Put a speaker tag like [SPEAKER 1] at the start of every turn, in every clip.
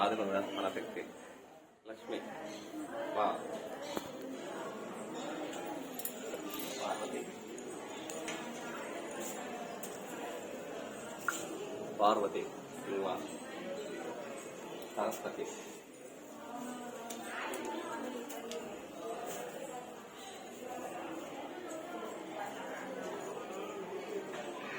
[SPEAKER 1] ఆదిలో పరాశక్తి లక్ష్మి. వా. పార్వతి. పార్వతి. వా. సరస్వతి.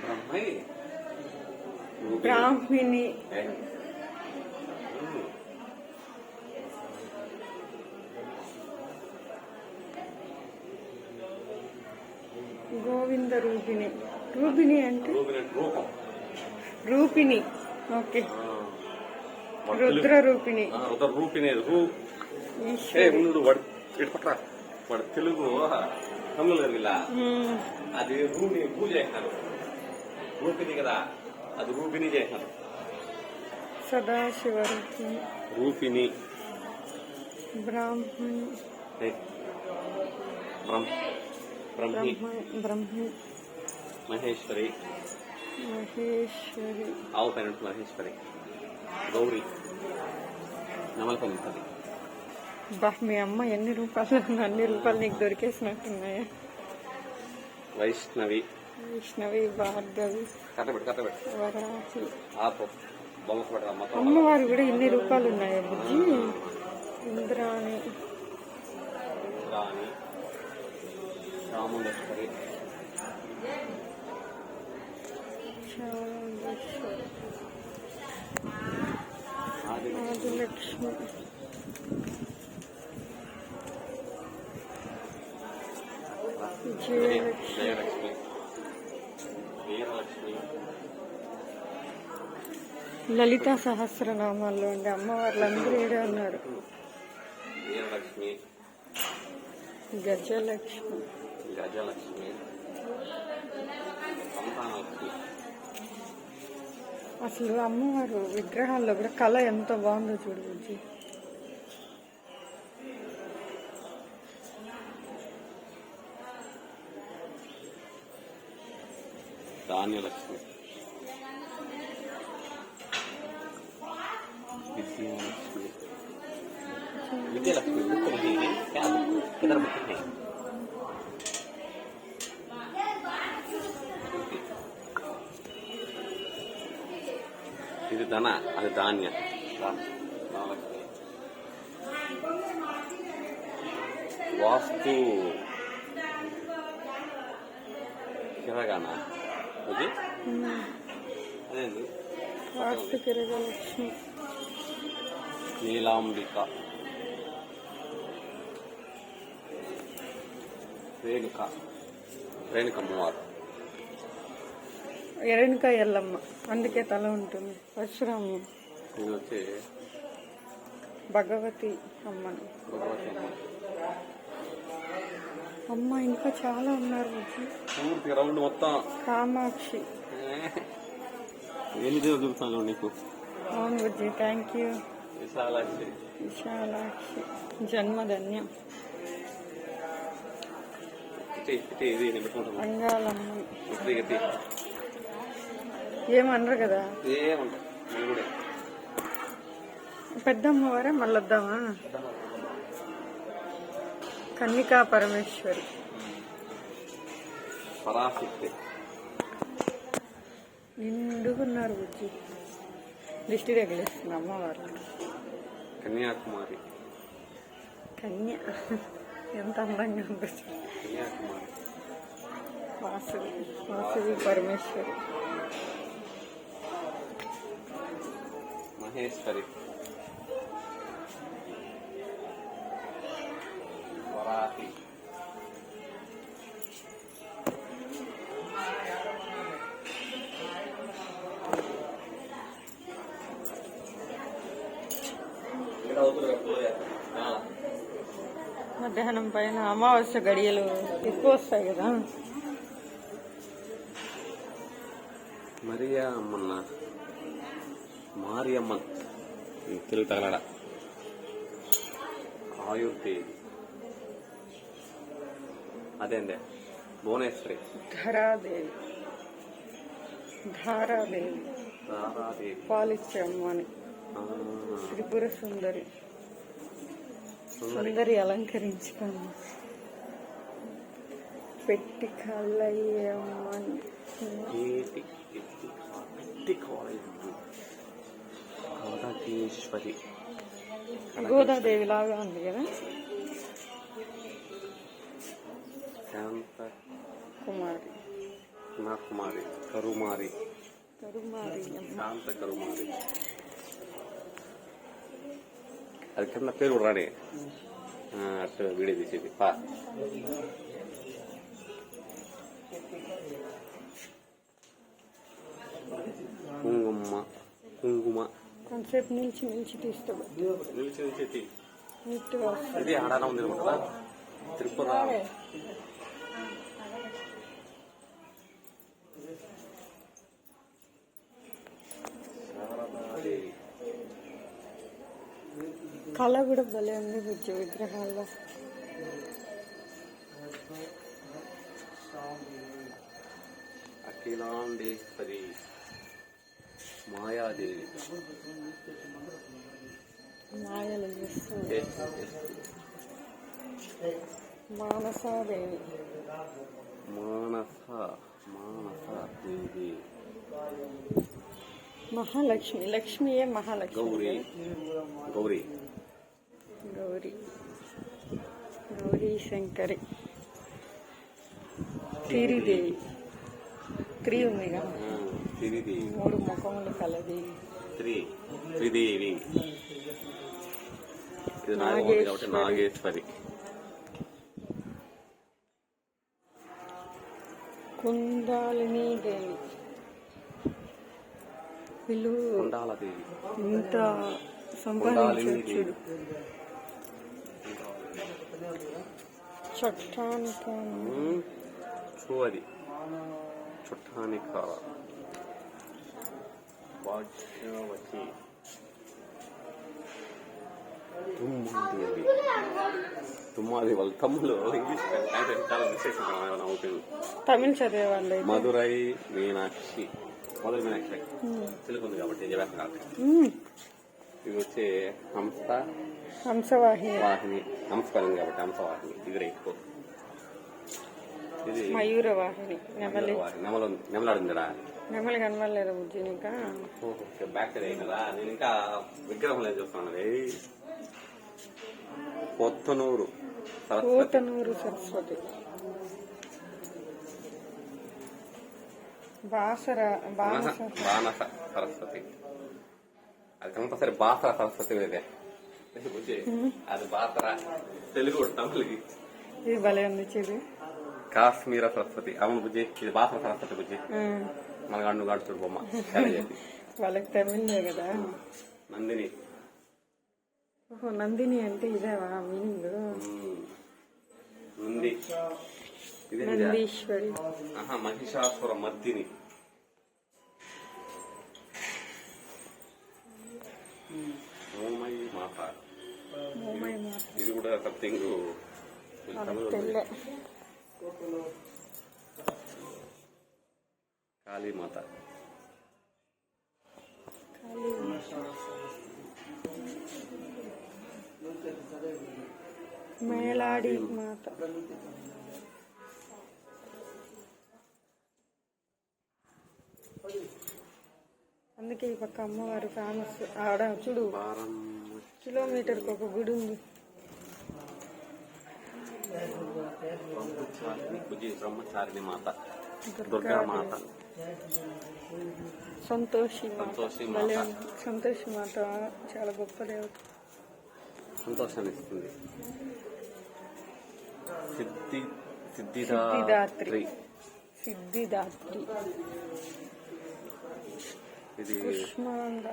[SPEAKER 1] బ్రహ్మై
[SPEAKER 2] బ్రాహ్మిణి. రూపిణి. రూపిణి అంటే?
[SPEAKER 1] రూపిణి రూపం.
[SPEAKER 2] రూపిణి. ఓకే. రుద్ర రూపిణి
[SPEAKER 1] రుద్ర రూపిణి ఉండు వాడు ఇటు పక్కన వాడు తెలుగు తమిళ ఇలా.
[SPEAKER 2] మ్మ్.
[SPEAKER 1] అది రూని రూ చేసినారు. రూపిణి కదా అది రూపిణి చేసినారు.
[SPEAKER 2] సదాశివ రూపిణి.
[SPEAKER 1] రూపిణి
[SPEAKER 2] బ్రాహ్మణి.
[SPEAKER 1] ఏ. బ్రహ్మ బ్రహ్మి మహేశ్వరి.
[SPEAKER 2] మహేశ్వరి.
[SPEAKER 1] ఆవు పైన మహేశ్వరి. గౌరీ. నమలపల్లి తల్లి
[SPEAKER 2] బా మీ అమ్మ ఎన్ని రూపాయలు? అన్ని రూపాయలు నీకు దొరికేసినట్టున్నాయా?
[SPEAKER 1] వైష్ణవి.
[SPEAKER 2] వైష్ణవి భార్గవి
[SPEAKER 1] కట్టబెట్టు కట్టబెట్టు
[SPEAKER 2] వరాహి.
[SPEAKER 1] ఆపు. బొమ్మ పడరా మొత్తం
[SPEAKER 2] అమ్మవారు కూడా ఇన్ని రూపాయలు ఉన్నాయా బుజ్జి ఇంద్రాణి.
[SPEAKER 1] రాణి ఆది
[SPEAKER 2] ఆదిలక్ష్మి
[SPEAKER 1] జయలక్ష్మి. వీరలక్ష్మి
[SPEAKER 2] లలిత సహస్రనామాల్లో ఉండే అమ్మవార్లందరూ ఏడే ఉన్నారు.
[SPEAKER 1] వీరలక్ష్మి
[SPEAKER 2] గజలక్ష్మి.
[SPEAKER 1] గజలక్ష్మి సంతానలక్ష్మి
[SPEAKER 2] అసలు అమ్మవారు విగ్రహాల్లో కూడా కళ ఎంత బాగుందో చూడు
[SPEAKER 1] ధాన్యలక్ష్మి. విద్యాలక్ష్మి. విద్యాలక్ష్మి. ముఖ్యమంత్రి ముఖ్యమంత్రి ఘన అది ధాన్య. వాస్తు కిరగానా? అది?
[SPEAKER 2] వాస్తు కిరగలక్ష్మి.
[SPEAKER 1] నీలాంబిక. రేణుక. రేణుక మూవారు
[SPEAKER 2] రేణుక ఎల్లమ్మ. అందుకే తల ఉంటుంది. పరశురాము. భగవతి
[SPEAKER 1] అమ్మ.
[SPEAKER 2] అమ్మ ఇంకా చాలా ఉన్నారు
[SPEAKER 1] రౌండ్ మొత్తం.
[SPEAKER 2] కామాక్షి.
[SPEAKER 1] చూపుతాను నీకు.
[SPEAKER 2] అవును బుజ్జి థ్యాంక్ యూ
[SPEAKER 1] విశాలాక్షి.
[SPEAKER 2] విశాలాక్షి. జన్మధన్యం. అంగాలమ్మ ఏమనరు కదా? పెద్దమ్మవారా? మళ్ళొద్దామా కన్నికా పరమేశ్వరి.
[SPEAKER 1] పరాశక్తి.
[SPEAKER 2] నిండుగున్నారు బుజ్జి. దిష్టి తగిలేస్తుంది అమ్మవారు.
[SPEAKER 1] కన్యాకుమారి.
[SPEAKER 2] కన్య ఎంత అందంగా ఉంది.
[SPEAKER 1] కన్యాకుమారి.
[SPEAKER 2] వాసవి వాసవి పరమేశ్వరి.
[SPEAKER 1] మహేశ్వరి వరాహి
[SPEAKER 2] మధ్యాహ్నం పైన అమావాస్య గడియలు ఎక్కువ వస్తాయి కదా
[SPEAKER 1] మరియా అమ్మన్న మారియమ్మన్ తెలుగు తగలడ. ఆయుర్దేవి అదేందే భువనేశ్వరి.
[SPEAKER 2] ధరాదేవి. ధారాదేవి.
[SPEAKER 1] తారాదేవి
[SPEAKER 2] పాలిచ్చే అమ్మ అని.
[SPEAKER 1] ఆ,
[SPEAKER 2] త్రిపుర సుందరి.
[SPEAKER 1] సుందరి.
[SPEAKER 2] అలంకరించుకుంది పెట్టి కళ్ళయ్యమ్మని
[SPEAKER 1] ఏటి ఎట్టి ఎట్టి కాలేజ్ కనకేశ్వరి
[SPEAKER 2] గోదాదేవి లాగా ఉంది కదా
[SPEAKER 1] శాంత
[SPEAKER 2] కుమారి
[SPEAKER 1] కుమారి కరుమారి
[SPEAKER 2] కరుమారి అమ్మ
[SPEAKER 1] శాంత కరుమారి అది కింద పేరు కూడా రాడే ఆ, అటు వీడియో తీసేది పా
[SPEAKER 2] కొంతసేపు నిలిచి నిలిచి తీస్తాడు.
[SPEAKER 1] నిలిచి నిలిచి
[SPEAKER 2] నీట్గా వస్తుంది
[SPEAKER 1] ఇది ఆడాన ఉంది అనుకుంటా త్రిపుర. శారదాదేవి
[SPEAKER 2] కళ కూడా భలే ఉంది బుజ్జి విగ్రహాల్లో.
[SPEAKER 1] అఖిలాండేశ్వరి. మాయాదేవి.
[SPEAKER 2] మానసాదేవి.
[SPEAKER 1] మానస మానస దేవి
[SPEAKER 2] మహాలక్ష్మి లక్ష్మియే మహాలక్ష్మి
[SPEAKER 1] గౌరీ గౌరీ.
[SPEAKER 2] గౌరీ. గౌరీ శంకరి. తీరిదేవి. త్రీ ఉంది కదా. మూడు ముఖములు కలది.
[SPEAKER 1] త్రి త్రిదేవి. ఇది నాగమూర్తి కాబట్టి నాగేశ్వరి.
[SPEAKER 2] కుందాలిని దేవి. వీళ్ళు ఇంత సంపాదించారు చూడు. చట్టానికి?
[SPEAKER 1] ఉమ్, చూది చుట్టానికి. భాగ్యవతి తుమ్మాదేవి తుమ్మాది వాళ్ళ తమ్ముళ్ళు ఇంగ్లీష్ చాలా విశేషం నవ్వుతుంది
[SPEAKER 2] తమిళ చదివే వాళ్ళు
[SPEAKER 1] మధురై మీనాక్షి మధురై మీనాక్షి. తెలుగు ఉంది కాబట్టి చెప్పేస్తాను కాబట్టి ఇది వచ్చి హంస
[SPEAKER 2] హంసవాహిని.
[SPEAKER 1] వాహిని. హంసకరం కాబట్టి హంసవాహిని ఇది రైట్ ఇది
[SPEAKER 2] మయూర వాహిని నెమలి
[SPEAKER 1] నెమల నెమలాడిందిరా.
[SPEAKER 2] నెమలి కనబడలేదు బుజ్జి నీకా?
[SPEAKER 1] ఓకే బ్యాక్ నేను ఇంకా విగ్రహం లేదు చూస్తున్నాను ఏయ్. కొత్తనూరు
[SPEAKER 2] కూతనూరు సరస్వతి. బాసర బానస.
[SPEAKER 1] బాణస సరస్వతి. అది కంపల్సరి బాసర సరస్వతి ఇదే అది బాసర తెలుగు తమిళకి.
[SPEAKER 2] ఇది భలే ఉంది
[SPEAKER 1] కాశ్మీర సరస్వతి. అవును బుజ్జి ఇది బాసర సరస్వతి బుజ్జి. మన గండు గడుచుడు బొమ్మ.
[SPEAKER 2] వాళ్ళకి తమిళే కదా.
[SPEAKER 1] నందిని.
[SPEAKER 2] ఓహో నందిని అంటే ఇదేవా మీనింగ్.
[SPEAKER 1] ఇదే.
[SPEAKER 2] నందీశ్వరి.
[SPEAKER 1] మహిషాసుర మర్దిని. ఓమై మాత. ఇది కూడా సంథింగ్ కాళీమాత.
[SPEAKER 2] కాళీ మేలాడి మాత. అందుకే ఈ పక్క అమ్మవారు ఫేమస్ ఆడ చూడు కిలోమీటర్కి ఒక గుడి ఉంది.
[SPEAKER 1] బ్రహ్మచారిణి మాత. దుర్గా మాత
[SPEAKER 2] సంతోషి మాత
[SPEAKER 1] సంతోషి మాత.
[SPEAKER 2] భలే ఉంది. సంతోషి మాత చాలా గొప్ప దేవత
[SPEAKER 1] సంతోషాన్ని ఇస్తుంది సిద్ధి
[SPEAKER 2] సిద్ధిదాత్రి.
[SPEAKER 1] సిద్ధిదాత్రి
[SPEAKER 2] సిద్ధిదాత్రి
[SPEAKER 1] ఇది
[SPEAKER 2] కుష్మాండ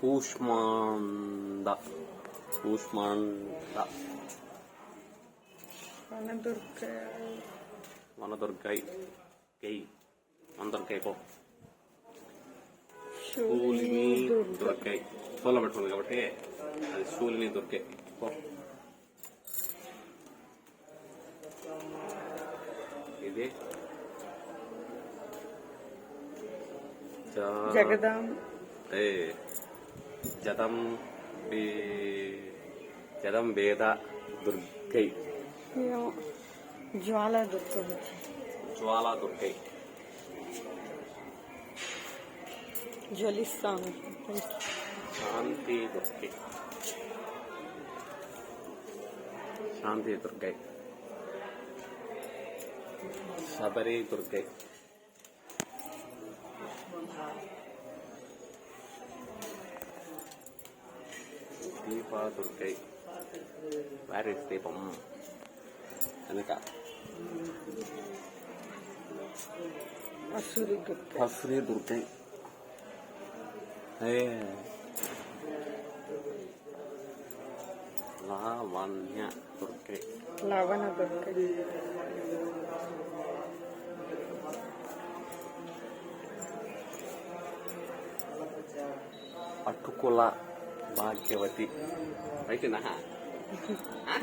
[SPEAKER 1] కూష్మాండ కూష్మాండ
[SPEAKER 2] వనదుర్గ
[SPEAKER 1] వనదుర్గై గై వనదుర్గై పో
[SPEAKER 2] శూలిని దుర్గై
[SPEAKER 1] సోల పెట్టుకుంది కాబట్టి అది శూలిని దుర్గై పో. ఇది.
[SPEAKER 2] జగదాం.
[SPEAKER 1] ఏ. జతం బే- జతం వేద దుర్గై.
[SPEAKER 2] జ్వాల దుర్గం
[SPEAKER 1] జ్వాలా దుర్గై.
[SPEAKER 2] జ్వలిస్తాను
[SPEAKER 1] శాంతి దుర్గై శాంతి దుర్గై శబరి దుర్గై దీప దుర్గై ప్యారిస్ దీపం వెనక
[SPEAKER 2] అసురి దుర్గ
[SPEAKER 1] హస్రీ దుర్గై ఏ లావణ్య దుర్గై.
[SPEAKER 2] లవణ దుర్గ.
[SPEAKER 1] అటుకుల భాగ్యవతి. అయితేనా?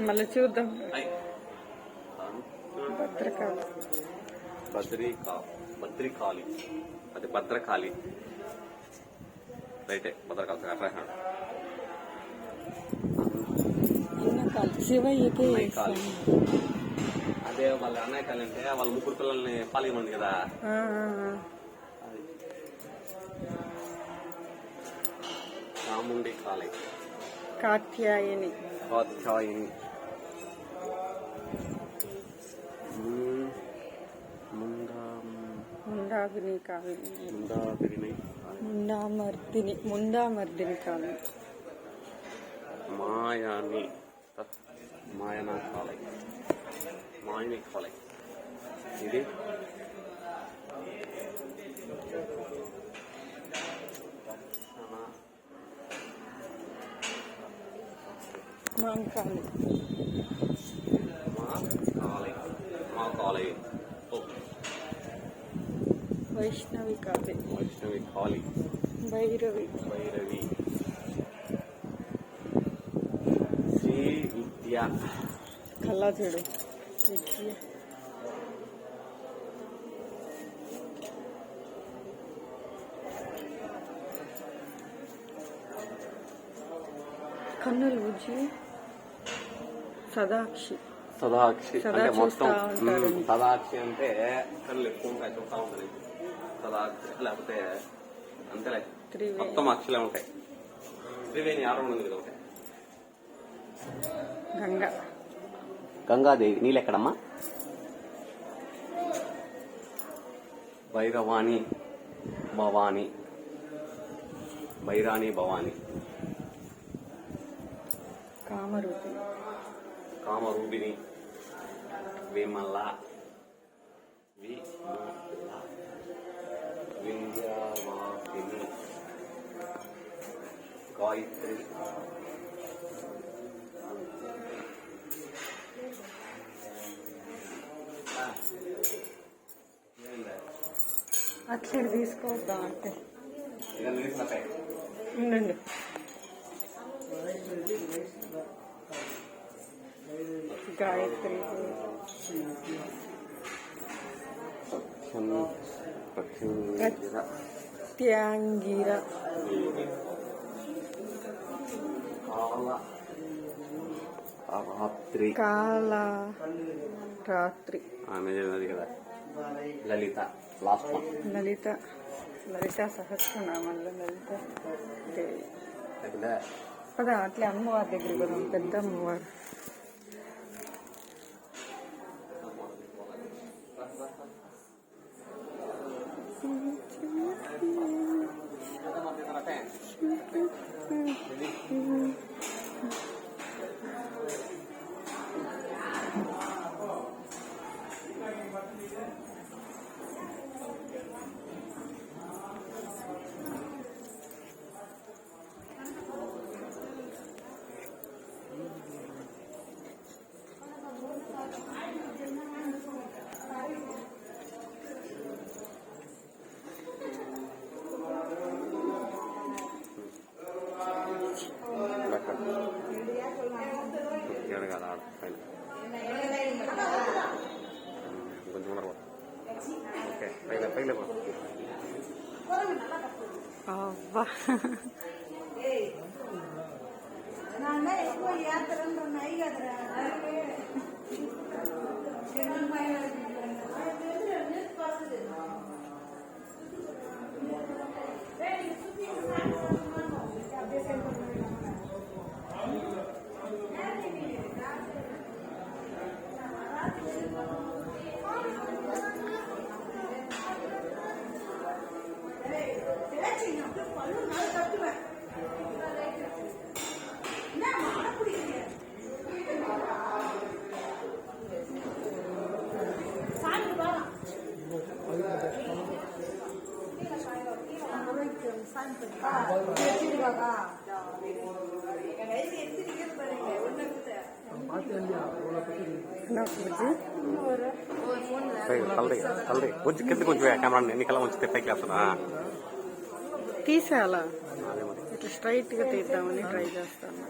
[SPEAKER 2] మళ్ళీ చూద్దాం. భద్రకాళి.
[SPEAKER 1] బద్రికా బద్రికాళి అది భద్రకాళి. రైటే భద్రకాళి
[SPEAKER 2] కాళి శివయ్యకే.
[SPEAKER 1] అదే వాళ్ళ అన్నయ్య కాళి అంటే వాళ్ళ ముగ్గురు పిల్లల్ని పాలిమంది కదా? చాముండి కాళి
[SPEAKER 2] కాత్యాయని.
[SPEAKER 1] కాత్యాయిని. ము- ముందా
[SPEAKER 2] ముండాగిని కాళి முண்டாமர்தினி முண்டாமர்தினி
[SPEAKER 1] காலம். மாயானி மாயனா காலை. மாயினி காலை.
[SPEAKER 2] இது?
[SPEAKER 1] மாங்காலை. மா காலை ஓகே ఓ
[SPEAKER 2] వైష్ణవి కాళి
[SPEAKER 1] వైష్ణవి కాళి
[SPEAKER 2] భైరవి
[SPEAKER 1] భైరవి శ్రీ విద్య
[SPEAKER 2] కళ్ళజోడు విద్య కన్నులు బుజ్జి సదాక్షి
[SPEAKER 1] సదాక్షి
[SPEAKER 2] సదా
[SPEAKER 1] అంటే
[SPEAKER 2] చూస్తా
[SPEAKER 1] మొత్తం
[SPEAKER 2] ఉంటారు.
[SPEAKER 1] మ్మ్, సదాక్షి అంటే కళ్ళు ఎక్కువ ఉంటాయి చూస్తా ఉంటుంది సదాక్షి లేకపోతే అంతేలే. మొత్తం అక్షలే ఉంటాయి. త్రివేణి ఆరు ఉంది కదా ఒకటి.
[SPEAKER 2] గంగ.
[SPEAKER 1] గంగాదేవి. నీళ్ళెక్కడమ్మా భైరవాణి భవాని. భైరాణి భవాని.
[SPEAKER 2] కామరూపి
[SPEAKER 1] కామరూపిణి. విమల విమల వింధ్యావాసిని గాయత్రి ఆ. ఏందా?
[SPEAKER 2] అట్లా తీసుకోవద్దాం అంటే
[SPEAKER 1] ఇక నిలిచినట్టే.
[SPEAKER 2] ఉండండి గాయత్రి
[SPEAKER 1] సత్యం ప్రత్యుంజర
[SPEAKER 2] త్యాంగిర
[SPEAKER 1] దేవి. కాల రాత్రి
[SPEAKER 2] కాల రాత్రి
[SPEAKER 1] ఆమె అది కదా లలిత లాస్ట్ వన్
[SPEAKER 2] లలిత లలిత సహస్రనామంలో లలిత దేవి
[SPEAKER 1] లేకపోతే
[SPEAKER 2] పదా అట్లే అమ్మవారి దగ్గరికి పోదాం పెద్ద అమ్మవారు
[SPEAKER 1] 嗯嗯 అబ్బా. ఎక్కువ
[SPEAKER 2] యాత్రలు ఉన్నాయి కదరా.
[SPEAKER 1] తలది కొంచెం కింద కొంచెం కెమెరా ఎన్నికల ఉంచితే పైకి
[SPEAKER 2] తీసేయాలా? ఇట్లా స్ట్రైట్గా తీద్దామని ట్రై చేస్తాను.